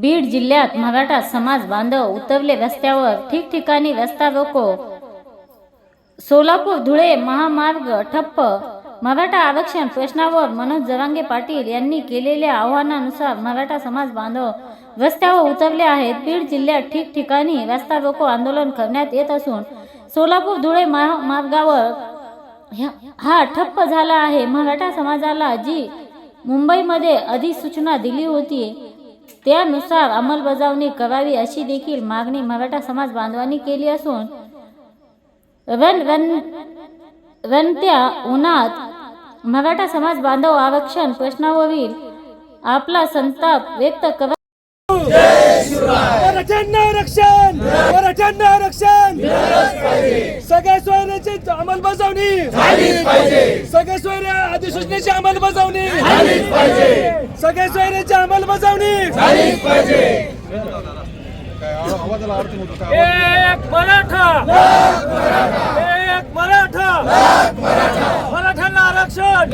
बीड जिल्ह्यात मराठा समाज बांधव उतरले रस्त्यावर ठिकठिकाणी रस्ता रोको. सोलापूर धुळे महामार्ग ठप्प. मराठा आरक्षण प्रश्नावर मनोज जरांगे पाटील यांनी केलेल्या आव्हानानुसार मराठा समाज बांधव रस्त्यावर उतरले आहेत. बीड जिल्ह्यात ठिकठिकाणी रस्ता रोको आंदोलन करण्यात येत असून सोलापूर धुळे महामार्गावर हा ठप्प झाला आहे. मराठा समाजाला जी मुंबईमध्ये अधिसूचना दिली होती त्यानुसार अंमलबजावणी करावी अशी देखील मागणी मराठा समाज बांधवांनी केली असून रण रण रणत्या उन्हात मराठा समाज बांधव आरक्षण प्रश्नावरील आपला संताप व्यक्त कर मराठ्यांना आरक्षण मराठ्यांना आरक्षण! सगळ्या सोयऱ्याची अंमलबजावणी! सगळ्या सोयऱ्या अधिसूचनेची अंमलबजावणी! सगळ्या सोयऱ्याची अंमलबजावणी! एक मराठा! एक मराठा! मराठ्यांना आरक्षण!